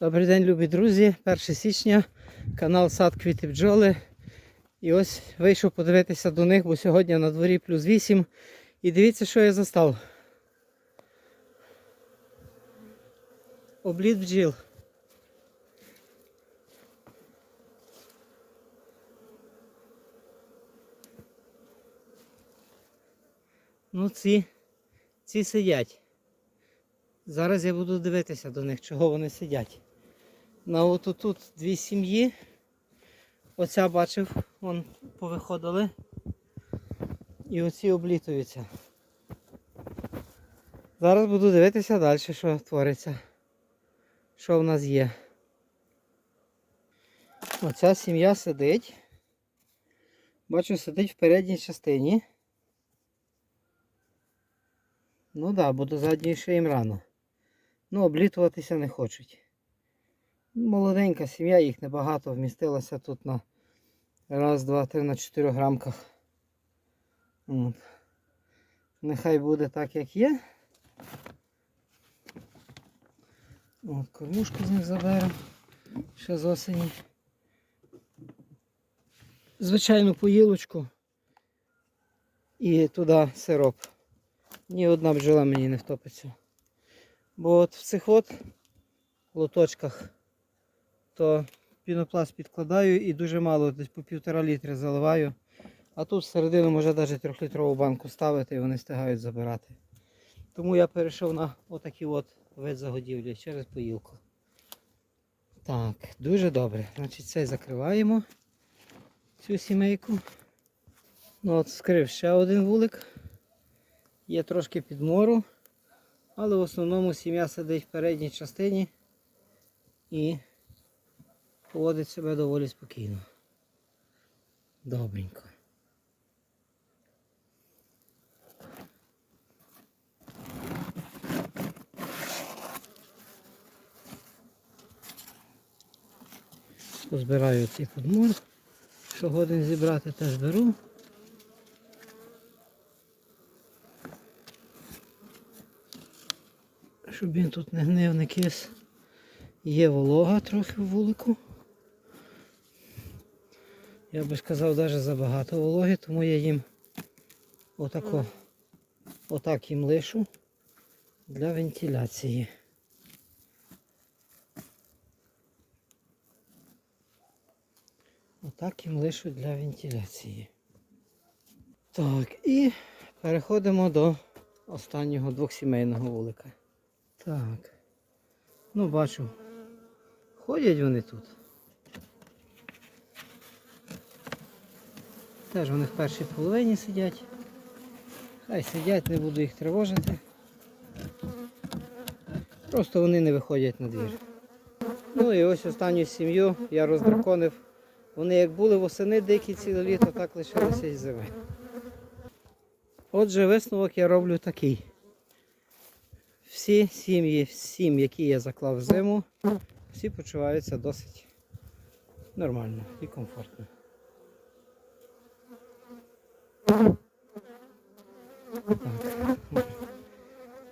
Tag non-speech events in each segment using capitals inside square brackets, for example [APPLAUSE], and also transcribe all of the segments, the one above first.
Добрий день, любі друзі. 1 січня, канал Сад Квіти Бджоли. І ось вийшов подивитися до них, бо сьогодні на дворі плюс 8. І дивіться, що я застав. Обліт бджіл. Ну, ці, ці сидять. Зараз я буду дивитися до них, чого вони сидять. На от тут дві сім'ї. Оця бачив, вон повиходили. І оці облітуються. Зараз буду дивитися далі, що твориться. Що в нас є. Оця сім'я сидить. Бачу, сидить в передній частині. Ну так, да, бо до ще їм рано. Ну, облітуватися не хочуть. Молоденька сім'я, їх небагато вмістилося тут на раз, два, три, на чотирьох грамках. От. Нехай буде так, як є. От, кормушку з них заберемо ще з осені. Звичайну поїлочку і туди сироп. Ні одна бджола мені не втопиться. Бо от в цих от лоточках то пінопласт підкладаю і дуже мало, десь по півтора літри заливаю. А тут всередину може навіть трьохлітрову банку ставити і вони встигають забирати. Тому я перейшов на отакий от вид загодівлі через поїлку. Так, дуже добре. Значить, цей закриваємо цю сімейку. Ну от скрив ще один вулик. Є трошки підмору, але в основному сім'я сидить в передній частині і поводить себе доволі спокійно. Добренько. Позбираю цей подмор, що годин зібрати, теж беру. Щоб він тут не гнив, не кис. Є волога трохи в вулику. Я би сказав, навіть забагато вологи, тому я їм отако, отак їм лишу для вентиляції. Отак їм лишу для вентиляції. Так, і переходимо до останнього двохсімейного вулика. Так. Ну бачу. Ходять вони тут. Теж вони в першій половині сидять. Хай сидять, не буду їх тривожити. Просто вони не виходять на двір. Ну і ось останню сім'ю я роздраконив. Вони як були восени дикі ціле літо, так лишилися і зими. Отже, висновок я роблю такий. Всі сім'ї, сім, які я заклав зиму, всі почуваються досить нормально і комфортно. Так.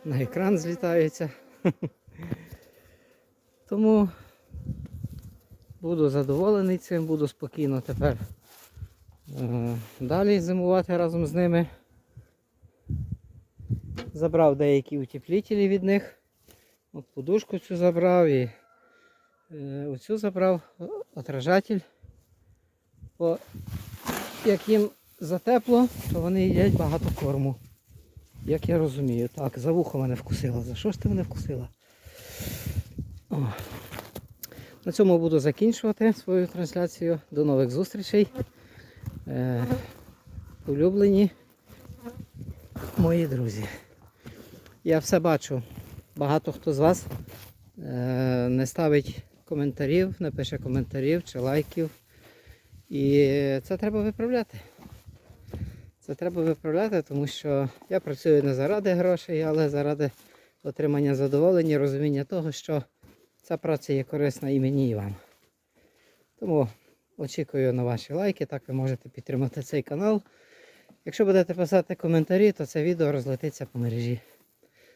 На екран злітаються. [LAUGHS] Тому буду задоволений цим, буду спокійно тепер е далі зимувати разом з ними. Забрав деякі утеплителі від них. От подушку цю забрав і е, оцю забрав отражатель. Бо як їм затепло, то вони їдять багато корму. Як я розумію. Так, за вухо мене вкусила. За що ж ти мене вкусила? О. На цьому буду закінчувати свою трансляцію. До нових зустрічей. Е, улюблені мої друзі. Я все бачу. Багато хто з вас е, не ставить коментарів, не пише коментарів чи лайків. І це треба виправляти. Це треба виправляти, тому що я працюю не заради грошей, але заради отримання задоволення, розуміння того, що ця праця є корисна і мені, і вам. Тому очікую на ваші лайки, так ви можете підтримати цей канал. Якщо будете писати коментарі, то це відео розлетиться по мережі.